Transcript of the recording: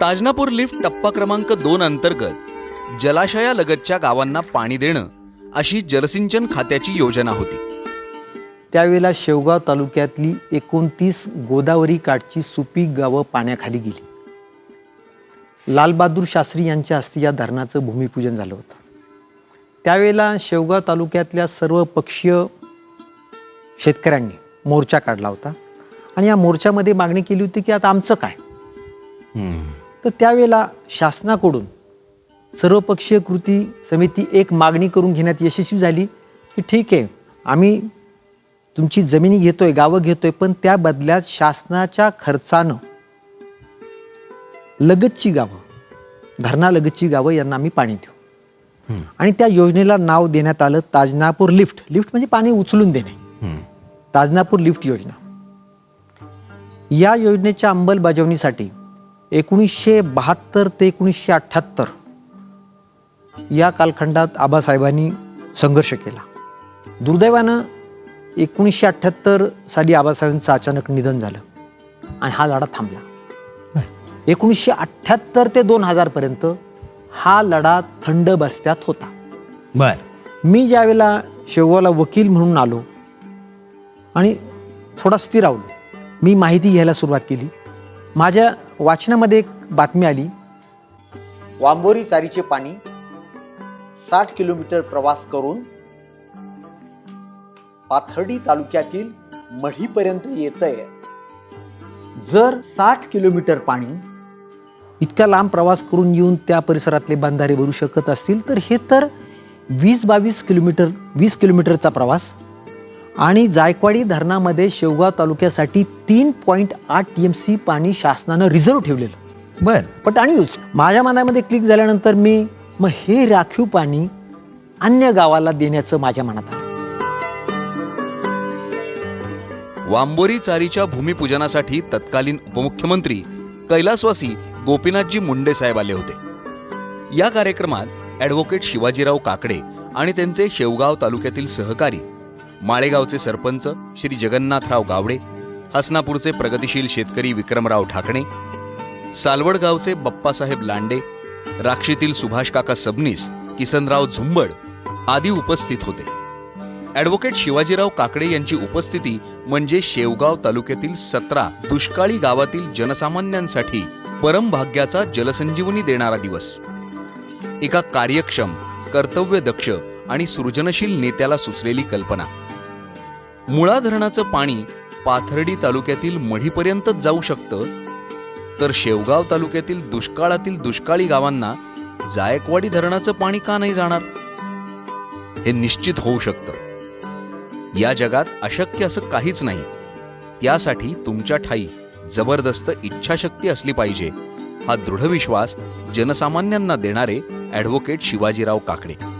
Tajnapur lift टप्पा क्रमांक दोन अंतर्गत जलाशयालगतच्या गावांना पाणी देणं अशी जलसिंचन खात्याची योजना होती. त्यावेळेला शेवगाव तालुक्यातली एकोणतीस गोदावरी काठची सुपीक गावं पाण्याखाली गेली. लालबहादूर शास्त्री यांच्या हस्ते या धरणाचं भूमिपूजन झालं होतं. त्यावेळेला शेवगाव तालुक्यातल्या सर्व पक्षीय शेतकऱ्यांनी मोर्चा काढला होता. आणि या मोर्चामध्ये मागणी केली होती की आता आमचं काय? तर त्यावेळेला शासनाकडून सर्वपक्षीय कृती समिती एक मागणी करून घेण्यात यशस्वी झाली की ठीक आहे आम्ही तुमची जमिनी घेतोय गावं घेतोय पण त्या बदल्यात शासनाच्या खर्चानं लगतची गावं धरणालगतची गावं यांना आम्ही पाणी देऊ. आणि त्या योजनेला नाव देण्यात आलं ताजनापूर लिफ्ट. लिफ्ट म्हणजे पाणी उचलून देणे. ताजनापूर लिफ्ट योजना. या योजनेच्या अंमलबजावणीसाठी एकोणीसशे बहात्तर ते एकोणीसशे अठ्ठ्याहत्तर या कालखंडात आबासाहेबांनी संघर्ष केला. दुर्दैवानं एकोणीसशे अठ्ठ्याहत्तर साली आबासाहेबांचं अचानक निधन झालं आणि हा लढा थांबला. एकोणीसशे अठ्ठ्याहत्तर ते दोन हजार पर्यंत हा लढा थंड बस्त्यात होता. बर. मी ज्यावेळेला शेवगावला वकील म्हणून आलो आणि थोडा स्थिरावलो मी माहिती घ्यायला सुरुवात केली माझ्या वाचनामध्ये एक बातमी आली. वांबोरी चारीचे पाणी साठ किलोमीटर प्रवास करून पाथर्डी तालुक्यातील मढीपर्यंत येत आहे जर साठ किलोमीटर पाणी इतक्या लांब प्रवास करून येऊन त्या परिसरातले बांधारे भरू शकत असतील तर हे तर वीस बावीस किलोमीटर वीस किलोमीटरचा प्रवास आणि जायकवाडी धरणामध्ये शेवगाव तालुक्यासाठी तीन पॉईंट आठ टी एम सी पाणी शासनानं रिझर्व्ह ठेवलेलं. बर. पण आणि यूज माझ्या मनामध्ये क्लिक झाल्यानंतर मी मग हे राखीव पाणी अन्य गावाला देण्याचं माझ्या मनात आलं. वांबोरी चारीच्या भूमिपूजनासाठी तत्कालीन उपमुख्यमंत्री कैलासवासी गोपीनाथजी मुंडे साहेब आले होते. या कार्यक्रमात ॲडव्होकेट शिवाजीराव काकडे आणि त्यांचे शेवगाव तालुक्यातील सहकारी माळेगावचे सरपंच श्री जगन्नाथराव गावडे हसनापूरचे प्रगतिशील शेतकरी विक्रमराव ठाकणे सालवड बप्पासाहेब लांडे राक्षीतील सुभाष काका सबनीस किसनराव झुंबड आदी उपस्थित होते. ॲडव्होकेट शिवाजीराव काकडे यांची उपस्थिती म्हणजे शेवगाव तालुक्यातील सतरा दुष्काळी गावातील जनसामान्यांसाठी परमभाग्याचा जलसंजीवनी देणारा दिवस. एका कार्यक्षम कर्तव्यदक्ष आणि सृजनशील नेत्याला सुचलेली कल्पना. मुळा धरणाचं पाणी पाथर्डी तालुक्यातील मढीपर्यंतच जाऊ शकतं? तर शेवगाव तालुक्यातील दुष्काळातील दुष्काळी गावांना जायकवाडी धरणाचं पाणी का नाही जाणार? हे निश्चित होऊ शकतं. या जगात अशक्य असं काहीच नाही. त्यासाठी तुमच्या ठाई जबरदस्त इच्छाशक्ती असली पाहिजे. हा दृढ विश्वास जनसामान्यांना देणारे ॲडव्होकेट शिवाजीराव काकडे.